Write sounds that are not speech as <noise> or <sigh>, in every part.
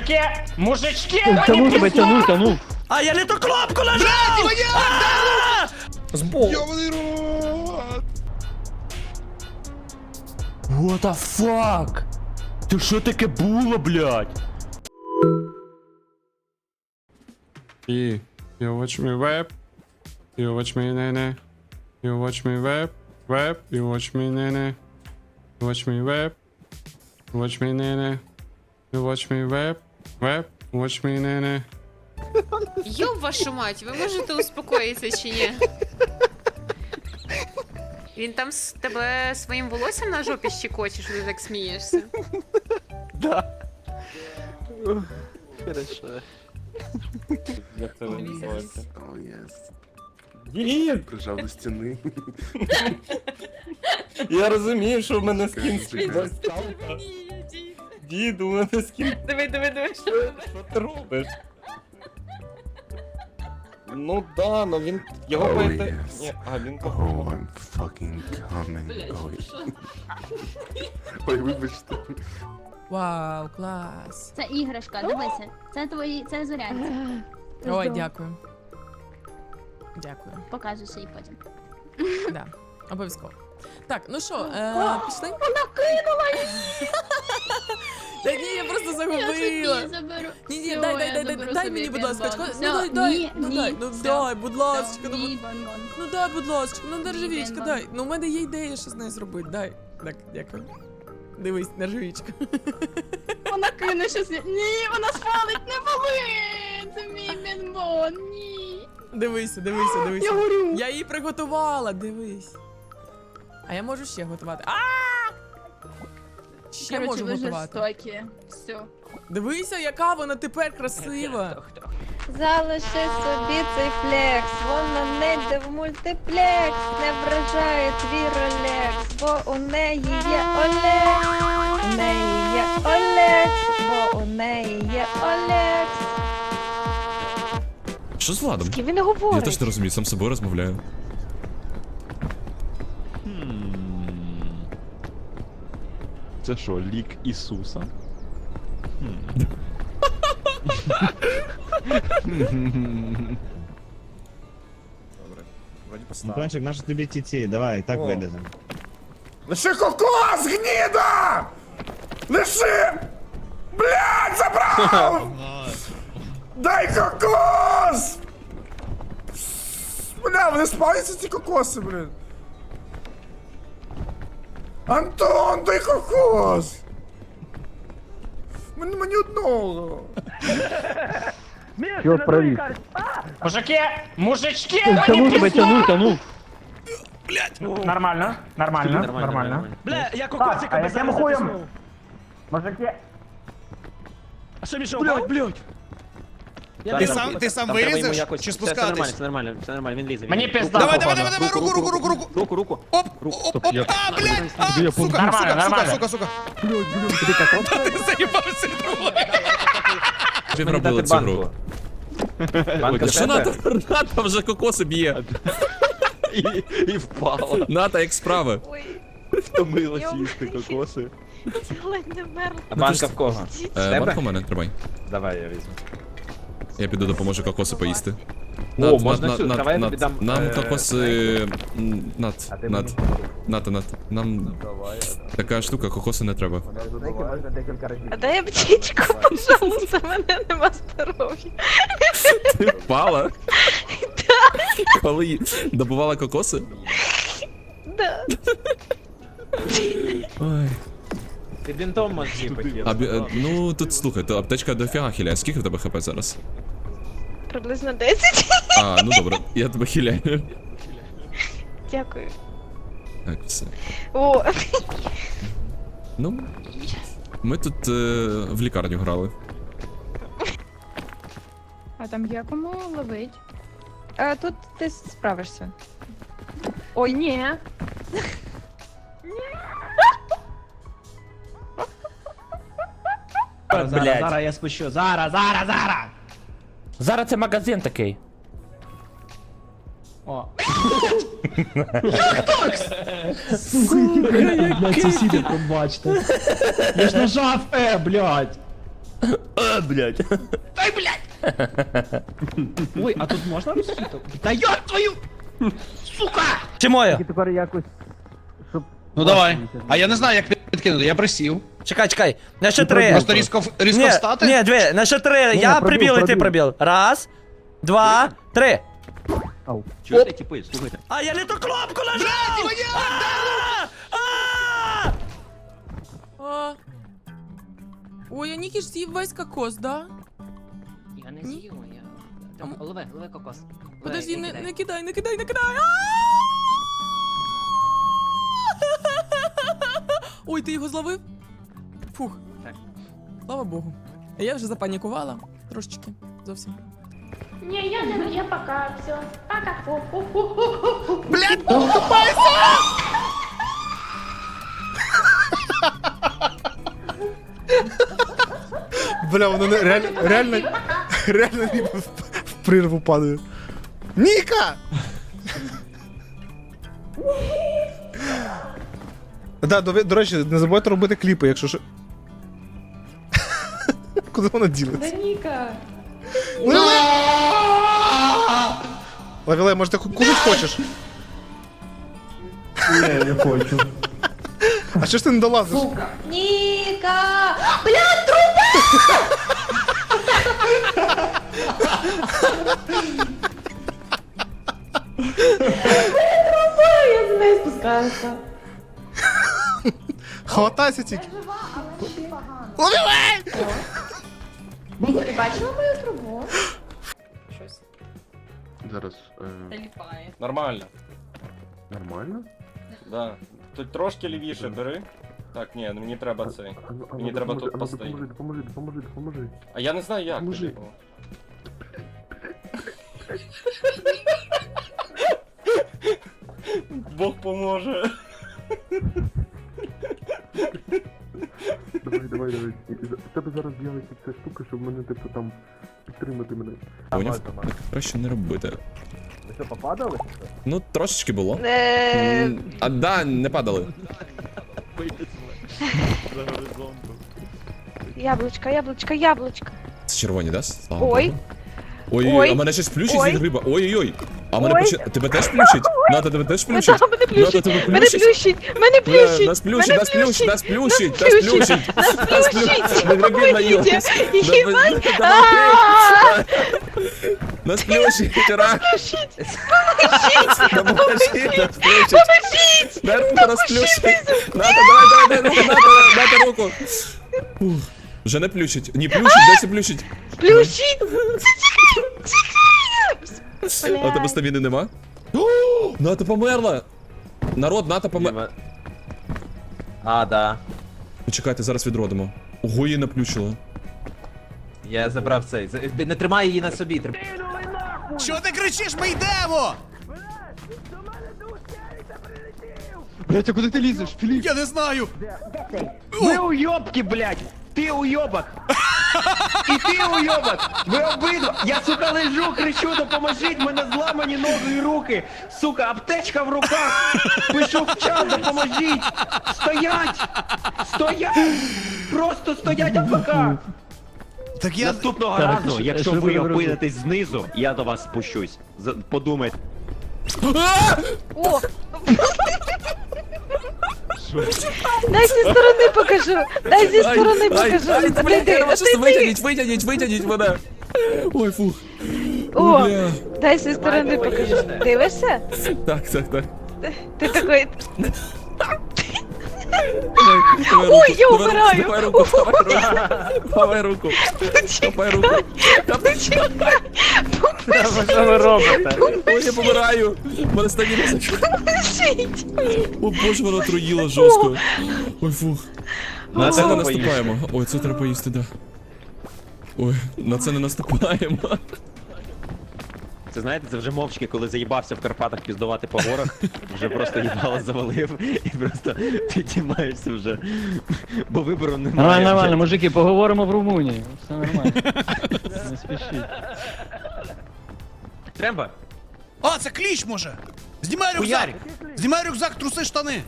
Мужики, мужички, Тяну тебе, пізно! тяну, тяну. А я не ту кнопку нажав! А! Збоку. Йобаний рот! What the fuck? Ти що таке було, блядь? E, you watch me web, you watch me nene, you watch me web, web, you watch me nene, you watch me web, you watch me nene, you watch me web, web, watch me nene. Йоб вашу мать, ви можете успокоїтися чи ні? Він там з тебе своїм волоссям на жопі щекоче, що ти так смієшся. Да. Хорошо. Як це? О, єс. Дід! Прижав до стіни. Я розумію, що в мене скін Чекай, у мене скін. Диви, диви, диви. Що що ти робиш? Ну да, ну він. Його Oh, поїде. yes. Ні, а він Oh. I'm fucking coming. Ой. Ой, вибачте. Вау, клас. Це іграшка, дивися. Це твої, це зорянці. Ой, дякую. Дякую. Покажеш їй потім. Да, обов'язково. Так, ну що, е, пішли? Вона кинула її! <laughs> Та ні, я просто Я загубила. заберу. Ні, ні, дай, я дай, дай, дай, заберу дай собі мені, будь ласка. Ну Всьо, дай, дай, ні, ну ні, дай, ну всьо. дай, будь ласка, ну, ну дай, будь ласка, ну нержавічка, дай. Ну у мене є ідея, що з нею зробити, дай. Так, дякую. Дивись, нержавічка. <laughs> Вона кине щось. Ні, вона спалить не болить. Це мій бонбон, ні. Дивися, дивися, дивися. <gasps> Я горю. Я її приготувала, дивись. А я можу ще готувати. А! Ще Короче, можу ви готувати. жорстокі. Все. Дивися, яка вона тепер красива. Залиши собі цей флекс, вона не йде в мультиплекс, не вражає твій ролекс, бо у неї є Олекс, у неї є Олекс, бо у неї є Олекс. Що з Владом? Він не говорить. Я теж не розумію, сам з собою розмовляю. Це що, лік Ісуса? Кончик, наші тобі тіті, давай, так виліземо. Лиши кокос, гніда! Лиши! Блядь, забрав! <laughs> Дай кокос! Бля, вони спаються ці кокоси, блін. Антон, дай кокос! Мені, мені одного. Чого правіше? Мужики, мужички, Тяну мені тебе, пізно! тяну, тяну. Нормально, нормально, нормально. Бля, я Так, кокосика а без яким хуєм? Мужики, А що, Міша, блядь, блядь. Ти сам, ти сам вилізеш чи спускатись? Це нормально, це нормально, він лізе. мені пізда, Давай, давай, давай, давай, руку, руку, руку, руку. Руку, руку. Оп, оп, оп, а, блядь, а, я сука, Нормально, сука, сука, нормально. сука, сука. Кокос? Ти заїбався другою. Вже робили цю гру. Банка Що Ната? Ната вже кокоси б'є. І, і впала. Ната, як справи? Ой, Втомилась їсти кокоси. <laughs> ледь не вмерла. А банка в кого? Е, Банка в мене, тримай. Давай я візьму. Я піду допоможу кокоси поїсти. О, Над, можна над, над, давай я над, тобі дам, Нам е, кокоси... м, Над, над, Ната, над. Нам така штука, кокоси не треба. А дай аптечку, пожалуйста, в мене нема здоров'я. Ти впала? Коли добувала кокоси? Да. Ой. Ти бінтом можеш. А, бі- е, ну, тут слухай, то аптечка дофіга хиляє. Скільки в тебе хп зараз? Приблизно 10. А, ну добре, я тебе хиляю. Дякую. Так, все. О, Ну. Ми тут е, в лікарню грали. а там є кому ловить? А, тут ти справишся. Ой, ні. Зараз, зараз я спущу. Зараз, зараз, зараз. Зараз це магазин такий. О. Блядь, сусіди пробачте. <laughs> Я ж нажав Е, блядь. А, блядь. Дай, блядь! Ой, а тут можна розсвіток? Та йоб твою! Сука! Чи моя? Тепер якось. Ну давай. А я не знаю, як підкинути, я присів. Чекай, чекай. На ще три. Просто різко, різко Ні, встати? ні, дві, на ще три. Я прибіл і ти прибіл. Раз, два, три. Чуєте, типи, слухайте. А я не ту кнопку нажав! А! Ой, а Нікі ж з'їв весь кокос, да? Я не Ні. з'їла, я... Там Лови, лови кокос. Подожди, не, не кидай, не кидай, не кидай. А! <laughs> Ой, ти його зловив? Фух. Так. Слава Богу. А я вже запанікувала. Трошечки. Зовсім. Ні, я не, я пока, все. Пока. Блядь, покупайся! Бля, воно не, реально, реально, реально ніби в, в прірву падає. Ніка! Да, до, до речі, не забувайте робити кліпи, якщо що. Куди вона ділиться? Ніка. Лавіле, може ти ку- кушать хочеш? Не, не хочу. А що ж ти не долазиш? Ніка! Бля, труба! Труба, я з нею спускаюся. Хватайся тільки. Ти бачила мою трубу? Зараз. Нормально. Нормально? Да. Тут трошки лівіше бери. Так, ні, ну мені треба цей. Мені треба тут постояти. допоможи, допоможи, допоможи. А я не знаю як. Поможи. типу. <laughs> Бог поможе. Давай, давай, давай. В тебе зараз з'явиться ця штука, щоб мене типу там підтримати мене. Поняв? Краще не робити. Ви що, попадали? Ну, трошечки було. Е, М, А да, не падали. Яблучко, яблучко, яблучко. Це червоні, да? Слава Ой. Богу. Ой, ой, Ой. а мене щось плющить Ой. від гриба. Ой-ой-ой. А мене Ой. почи... Тебе теж плющить? Ната, тебе теж плющить? Да, мене Ната, плющить, тебе мене плющить? плющить, мене Бля, плющить, Нас плющить, мене нас плющить, нас плющить, нас плющить, нас плющить, Не гребіть на нього. помогите, Давай, Ебать, давай. а, Нас плющить, вчора. плющить, Допоможіть, нас плющить. помогите, Дай руку, нас плющить. Ната, давай, давай, дай руку, Ната, дайте руку. Ух, Вже не плющить. Не плющить, дайте плющить. плющить, А у тебе стаміни нема? Ната померла! Народ, Ната померла. А, да. Почекайте, зараз відродимо. Ого, її наплющило. Я забрав цей. Не тримай її на собі. тр- Що ти кричиш? Ми йдемо! Блять, а куди ти лізеш? Філіп? Я не знаю! Ви уйобки, блять! Ти уйобок! І ти уйобок! Ви обидва! Я, сука, лежу, кричу, допоможіть, мене зламані ноги і руки! Сука, аптечка в руках! Пишу в чат, допоможіть! Стоять! Стоять! Просто стоять АФК! Так я... Наступного разу, якщо ви опинитесь знизу, я до вас спущусь. З- Подумайте. О! Дай зі сторони покажу, дай зі сторони покажу, Витягніть, витягніть, витягніть мене! Ой, фух. о, Бля. дай зі сторони покажу, дивишся? Так, так, так. Ти такий, Ой, я давай умираю. руку, Давай руку, давай руку. Давай руку. Що ви робите? Ой, я помираю. Мене стаміна поможіть, О боже, воно троїло жорстко. Ой, фух. На це не наступаємо. Ой, це треба поїсти, да. Ой, на це не наступаємо. Це знаєте, це вже мовчки, коли заїбався в Карпатах піздувати по горах, вже просто їбало завалив і просто підіймаєшся вже. Бо вибору немає. Нормально, нормально, мужики, поговоримо в Румунії. Все нормально. <laughs> Не спішіть. Треба? А, це кліч може! Знімай рюкзак! Хуярь. Знімай рюкзак, труси штани!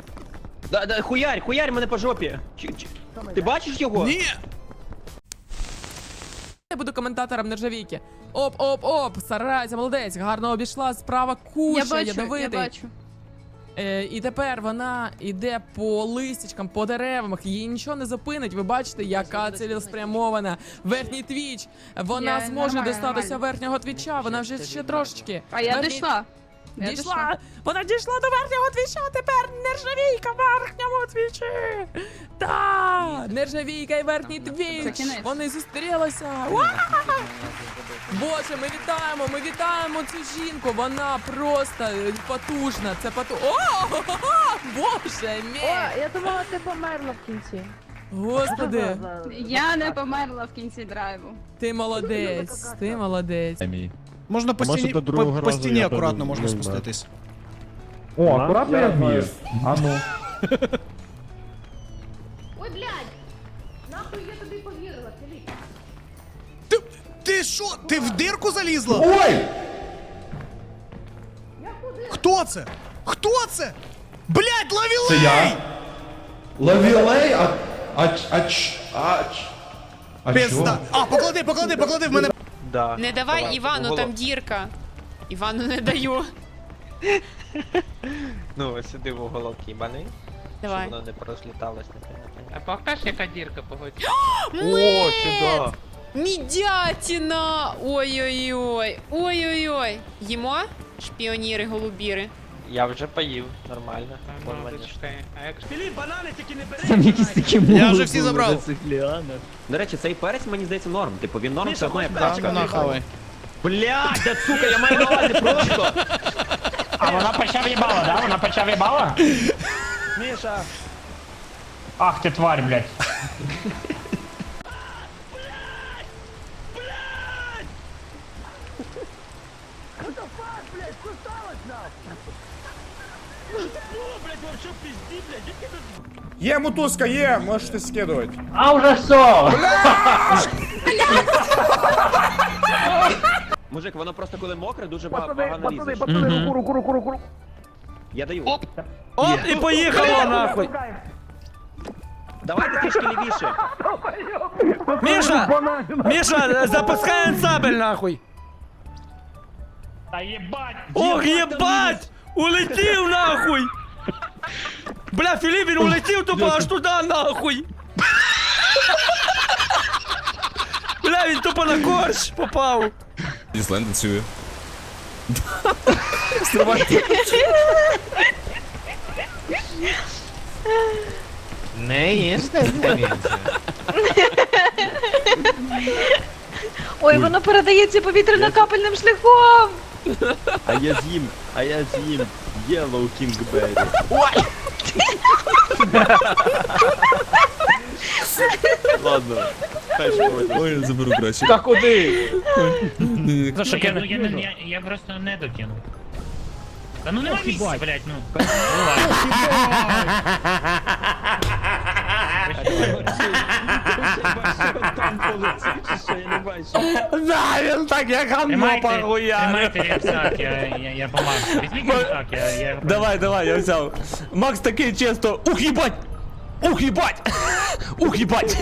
Да, да, хуярь, хуярь мене по жопі. Чи- чи- Ти бачиш його? Ні! Я буду коментатором нержавійки. Оп, оп, оп, старайся, молодець, гарно обійшла справа куча, Я бачу, я бачу. Е, і тепер вона йде по листячкам, по деревам, її нічого не зупинить. Ви бачите, яка цілеспрямована. Верхній твіч. Вона Я- зможе нормально, дістатися нормально. верхнього твіча. Вона вже ще трошечки. А я Верхній- дійшла. Я Дійшла! Вона дійшла до верхнього твіча, тепер нержавійка в верхньому твічі! Та! Нержавійка і верхній Це твіч! кінець. Вони зустрілися! Уа! Боже, ми вітаємо, ми вітаємо цю жінку! Вона просто е, потужна! Це поту... О! <laughs> Боже мій! я думала, ти померла в кінці. Господи! Я не померла в кінці драйву. Ти молодець! Ти молодець! Можна по стіні, до другого по, по разу стіні я акуратно можна не знаю. спуститись. О, акуратно я вмію. А ну. <laughs> Ой, блядь! Нахуй я тобі повірила, Філіп. Ти, ти що? Ти в дирку залізла? Ой! Хто це? Хто це? Блядь, ловілей! Це я? Лавілей? А... А... ч- А... ч- А... ч- А Пизда. чо? А, поклади, поклади, поклади в мене. Не давай Івану, там дірка. Івану не даю. <laughs> Ну, сюди в уголок їбаний, Давай. не порозліталось. А покаж, яка дірка погодь. О, сюди! Мідятіна! Ой-ой-ой. Ой-ой-ой. Їмо? Шпіоніри, голубіри. Я вже поїв, нормально. Ну, зачекай. А як Там якісь такі Я вже всі забрав. До речі, цей перець мені здається норм. Типу він норм, все одно як Да, тачка. нахавай. Блядь, да сука, я маю на увазі просто! А вона почав їбала, да? Вона почав їбала? Міша! Ах ти тварь, блядь. Є мотузка, є, можете скидувати. А вже все! Мужик, воно просто коли мокре, дуже ба- погано лізеш. руку, руку, руку. Я даю. Оп, і поїхало нахуй! Давайте трішки лівіше. Міша! Міша, запускай ансамбль нахуй! Та єбать! Ох, єбать! Улетів нахуй! Бля, Філіп, він улетів тупо аж туди нахуй! Бля, він тупо на корч попав! Дізлайн танцює. Не їсти. Ой, воно передається повітряно-капельним шляхом. А я з'їм, а я з'їм. Yellow Kingberry. Ладно, хай шкодить. Ой, я заберу краще. Та куди? Ні-ні. За що я, ну, я, не- я, я просто не докину. Та ну нема місця, блядь, ну. Ну ладно. Да, він так як гамно Тримайте рюкзак, я, я, я помагаю. Візьміть рюкзак, я, я... Давай, давай, я взяв. Макс такий чисто. Ух, їбать! Ух, їбать! Ух, їбать!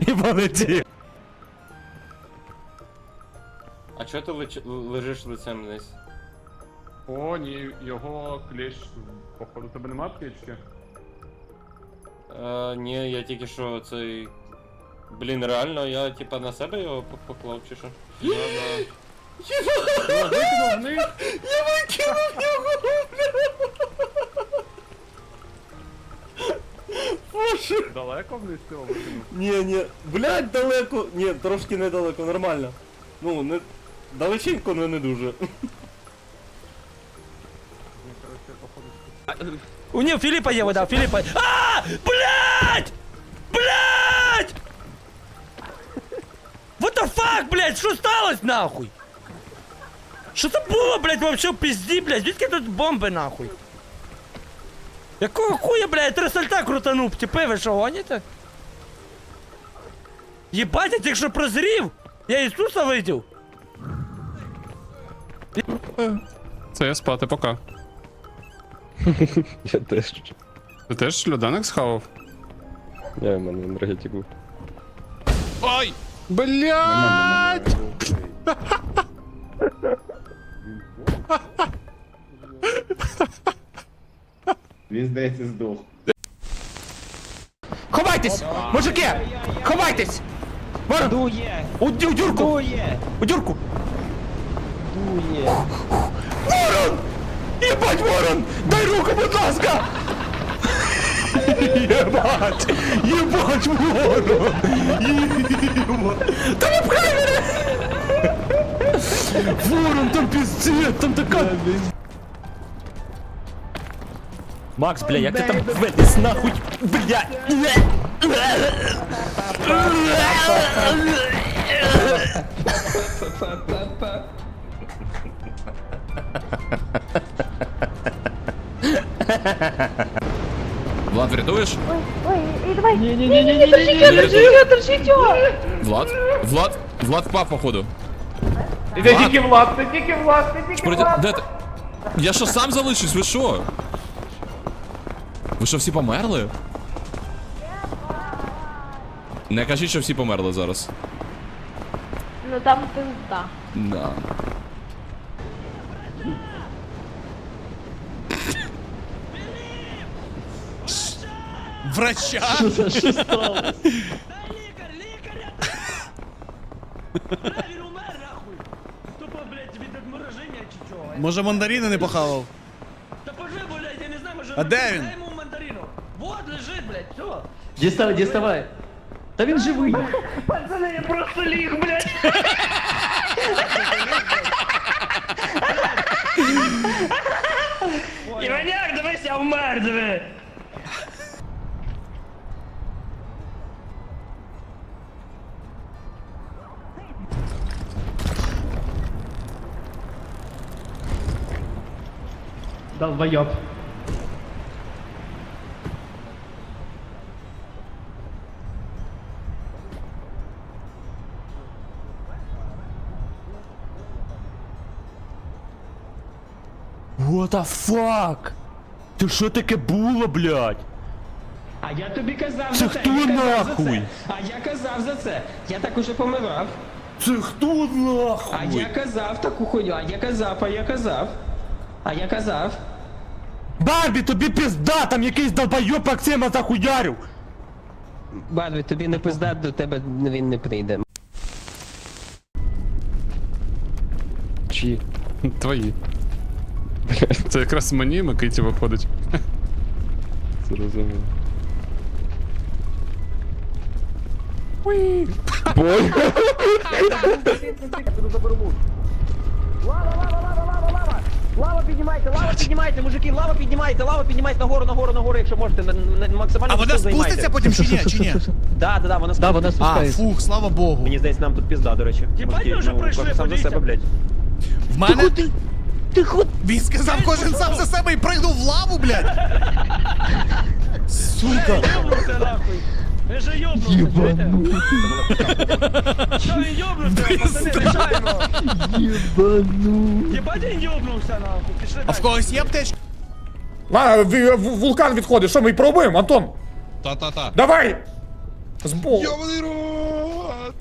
І полетів. А чого ти леч- лежиш лицем вниз? О, ні, його кліщ. Походу, тебе нема аптечки? Е, ні, я тільки що цей. Блін, реально, я типа на себе його по- поклав чи що? Я викинув вниз! Я викинув його! Боже! Далеко вниз цього викинув? Ні, ні, блядь, далеко. Ні, трошки недалеко, нормально. Ну, не. Далеченько, але не дуже. У нього Філіпа є вода, Філіпа. А! Блядь! Блядь! What the fuck, блядь, що сталося нахуй? Що це було, блядь, вообще в пизді, блядь? Звідки тут бомби нахуй? Якого хуя, блядь, три сальта крутанув, типи, ви що гоніте? Єбать, я тільки що прозрів! Я Ісуса видів! Це я спати, пока. <laughs> Я теж. Ти теж льодяник схавав? Я в мене енергетик був. Ой! Блять! Він здається здох. Ховайтесь! Мужики! Ховайтесь! Ворон! Дує! У, дю- дюрку! Дує! У дюрку! Дує! Ворон! Єбать, ворон! Дай руку, будь ласка! Єбать! Єбать, ворон! Єбать! Та не пхай мене! Ворон, там піздець, там така... Макс, бля, як ти там виліз нахуй? Бля! <laughs> Влад, врятуєш? Ой, ой, давай. Ні-ні-ні, держіть його, держіть його, держіть його. Влад? Влад? Влад впав, походу. Це тільки влад, це тільки влад, це тільки Проти... Де ти? Я що сам залишусь, ви що? Ви що, всі померли? Не кажіть, що всі померли зараз. Ну там пизда. Да. Врача? Він умер, нахуй! Тупо, блядь, від обмороження чи чого? Може мандарини не похавав? Та пожи, блядь, я не знаю, може... А де він? Дай йому мандарину! Вот, лежить, блядь, все! Діставай, діставай! Та він живий! Пацаны, я просто ліг, блядь! <laughs> Іваняк, дивись, я вмер, диви! Долбойоб! What the fuck? Ти що таке було, блядь? А я тобі казав Це за це! хто я казав за нахуй? це. А я казав за це! Я так уже помирав! Це хто нахуй? А я казав таку хуйню, а я казав, а я казав. А я казав. Барбі, тобі пізда, там якийсь долбойоб Максима захуярив! Барві, тобі не пизда, до тебе він не прийде. Чиї? Твої. Це якраз мені Микиті виходить. Зрозуміло. <laughs> Лава піднімайте, лава піднімайте, мужики, лава піднімайте, лава піднімайте нагору, нагору, нагору, якщо можете, на, на, максимально А вона спуститься потім чи ні? Чи ні? Да, да, да, вона спуститься. вона А, спускається. фух, слава Богу. Мені здається, нам тут пізда, до речі. Єбать, Мужики, ми вже ну, пройшли, кожен сам за подивіться. себе, блядь. В мене... Він сказав кожен сам за себе і прийду в лаву, блядь. Сука. Нахуй! Ви же йобнувся, чуєте? Що він йобнувся, пацани, рішаємо! Єбану! Єбать він йобнувся нахуй, пішли А в далі. когось є аптечка? А, в- в- вулкан відходить. Що ми пробуємо, Антон? Та-та-та. Давай! З боку. Йобаний рот!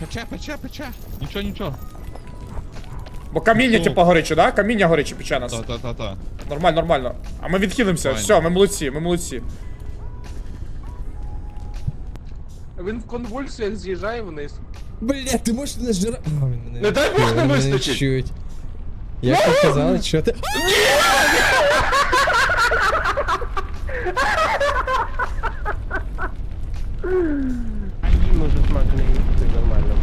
Пече, пече, пече. Нічого, нічого. Бо каміння, типу, гориче, да? Каміння гориче під час нас. Та-та-та-та. Нормально, нормально. А ми відхилимося. Все, ми молодці, ми молодці. Він в конвульсіях з'їжджає вниз. Бля, ти можеш не жира... А, він мене... Не дай Бог не мене вистачить. чують. Як ви казали, що ти... Їм може смак не їсти, нормально.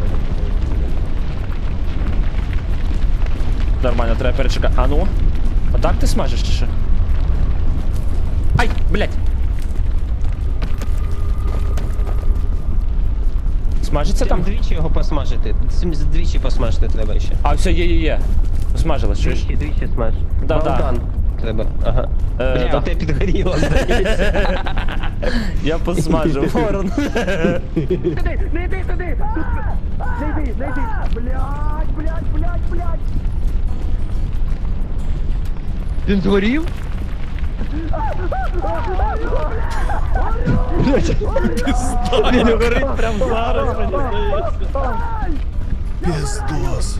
Нормально, треба перечекати. А ну? А так ти смажеш чи що? Ай, блядь! Смажиться Там двічі його посмажити. Двічі посмажити треба ще. А, все, є, є, є. Смажилось, чуєш? Двічі, двічі смаж. Да, да. Треба. Ага. Е, Бля, да. підгоріло, <laughs> здається. Я посмажив. Ворон. Не йди, не йди! Не йди, не йди! Блядь, блядь, блядь, блядь! Він згорів? Він горить прямо зараз, мені здається. Піздос.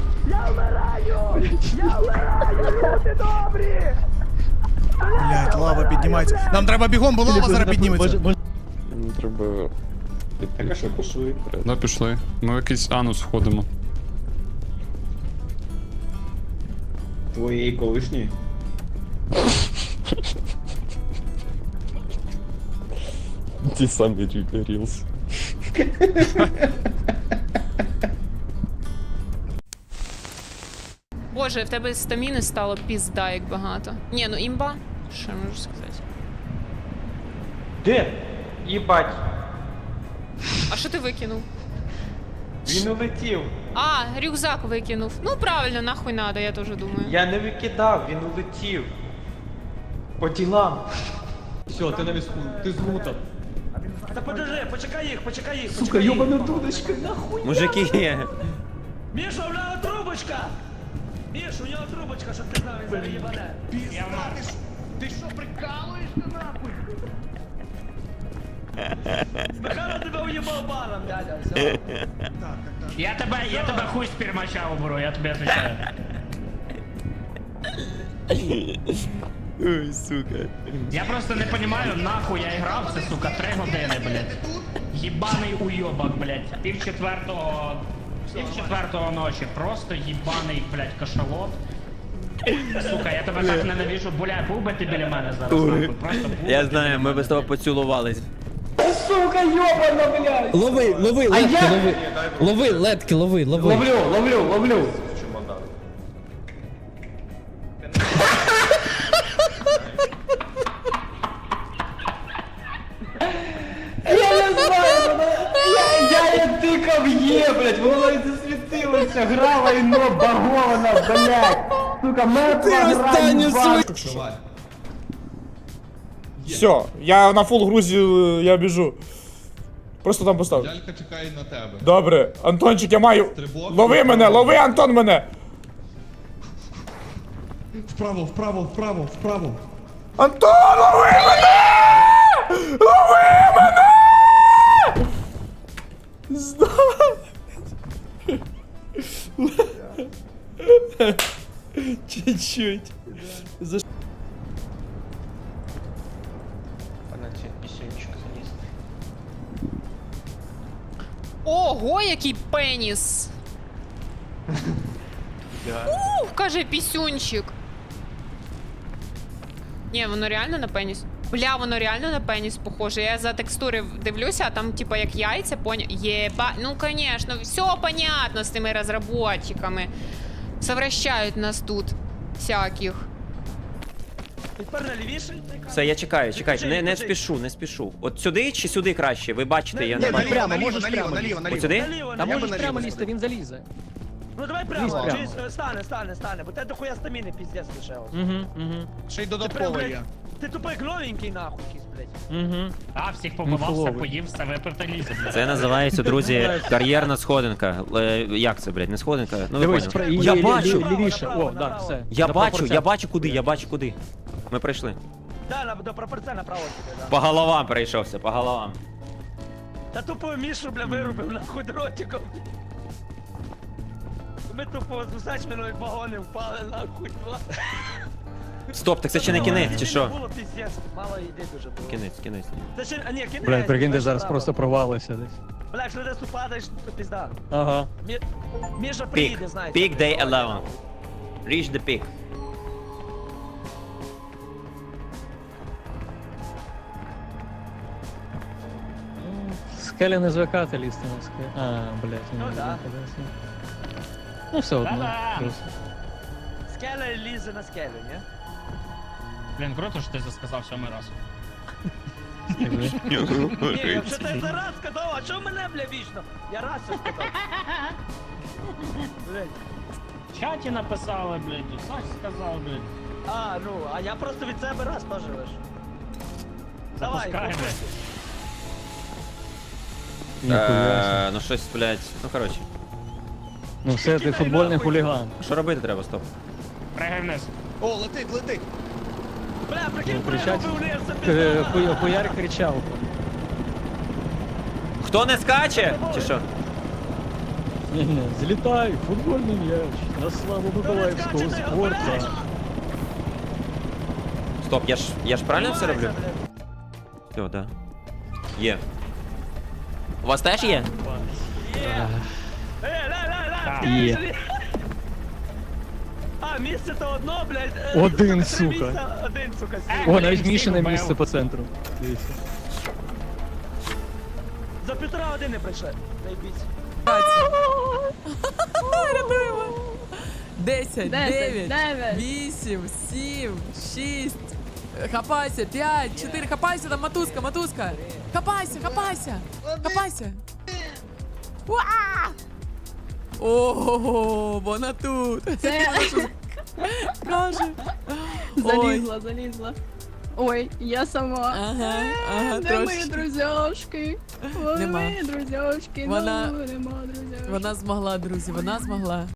Блять, лава піднімається. Нам треба бігом, бо лава зараз підніметься. Мені треба. Так, а що пішли? Да, пішли. Ми в якийсь анус входимо. Твоєї колишньої? Ті самі Рілс. Боже, в тебе стаміни стало пізда як багато. Ні, ну імба. Що можу сказати? Де? Їбать. А що ти викинув? Він улетів. А, рюкзак викинув. Ну правильно, нахуй надо, я теж думаю. Я не викидав, він улетів. По ділам. Все, ти на візку, ти згутав. Та подожди, почекай їх, почекай їх. Сука, йобана дудочка, нахуй. Мужики, Міша, у нього трубочка! Міш, у нього трубочка, щоб ти знав, він зараз їбане. Ти що, прикалуєшся нахуй? Михайло тебе уїбав баром, дядя, все. Я тебе, я тебе хуй з пірмача оберу, я тобі отвечаю. Ой, сука. Я просто не понимаю, нахуй я грав це, сука, три години, блядь. Єбаний уйобок, блядь. Пів четвертого. Пів четвертого ночі. Просто єбаний, блядь, кашалот. Сука, я тебе так ненавижу, бля, був би ти біля мене зараз, нахуй. Просто був Я би ти знаю, біля ми без того поцілувались. Сука, йобана, блядь. Лови, лови, летки, лови. Лови, летки, лови, лови. Ловлю, ловлю, ловлю. Сука, мертва гра, їбать. Все, я на фул грузі, е, я біжу. Просто там постав. Лялька чекає на тебе. Добре, Антончик, я маю. Стрибок. Лови мене, лови, Антон, мене! Вправо, вправо, вправо, вправо. Антон, лови мене! Лови мене! Здав. <laughs> Чуть-чуть. За Вона цей пісюнчик заніс. Ого, який пеніс! Ух, каже пісюнчик. Ні, воно реально на пеніс. Бля, воно реально на пеніс похоже. Я за текстури дивлюся, а там типа як яйця, поня... Єба. Ну, конечно, все понятно з тими розработчиками. Совращають нас тут всяких. Тепер на лівіше. Все, я чекаю, чекайте, не, не спішу, не спішу. От сюди чи сюди краще? Ви бачите, я не бачу. Прямо, можеш прямо. От сюди? Наліво, Там наліво. можеш прямо лізти, він залізе. Ну давай Лізь прямо, стане, стане, стане, бо те дохуя стаміни піздець лишилось. Угу, угу. Ще й додатково є. Ти тупий новенький нахуй якийсь, блядь. Угу. А, всіх побивав, все поїв, все випив та лізе, блядь. Це називається, друзі, кар'єрна сходинка. Е, Як це, блядь, не сходинка? Ну ви Дивись, поняли. про- Я лі- бачу! лі- Лівіше, о, да, все. Я На бачу, я бачу куди, я бачу куди. Ми прийшли. Да, на, до пропорція направо тебе, да. По головам перейшовся, по головам. Та тупо Мішу, бля, вирубив нахуй дротиком. Ми тупо з усачменої вагони впали нахуй. Стоп, так це ще не кінець, чи що? Було піздець, мало йди дуже було. Кінець, кінець. Це ще, а ні, кінець. Блядь, прикинь, ти зараз просто провалився десь. Бля, якщо десь упадаєш, то пізда. Ага. Мі... Міша Пік. приїде, знаєте. Пік day 11. Reach the peak. Скелі не звикати лізти на скелі. А, блядь, Ну не да. звикати. Ну все одно. Та-дам! Скеля лізе на скелю, ні? Блін, круто, що ти це сказав сьомий раз. Ні, я вже ти за раз сказав, а чого мене, бля, вічно? Я раз це сказав. Блядь. В чаті написали, блядь, Саш сказав, блядь. А, ну, а я просто від себе раз теж лиш. Давай, Запускай, пробуй. Ніхуя. Е, Ну щось, блядь. Ну коротше. Ну все, ти футбольний хуліган. Що робити треба, стоп? Пригай вниз. О, летить, летить. Бля, прикинь, кричать. пригнув вниз, К- хуя- Хуяр кричав. Хто не скаче? Чи що? Ні, ні, злітай, футбольний м'яч на славу Миколаївського спорту. Стоп, я ж я ж правильно все роблю? Все, да. Є. У вас теж є? Є. Місце то одно, блядь. е, Один, три сука. місця, Один, сука. О, навіть Мішине місце по центру. Дивіться. За півтора години прийшли. Заєбісь. Рятуємо. 10, Десять, 9, дев'ять. 8, 7, 6. Хапайся, 5, 4, хапайся там, матузка, матузка. Хапайся, хапайся, хапайся. Уа! Ого, вона тут. Це Каже. Залізла, залізла. Ой, я сама. Ага, ага, Де мої трошечки. друзяшки? Вони Нема. мої друзяшки. Вона- Ну, нема друзяшки. Вона змогла, друзі, вона змогла.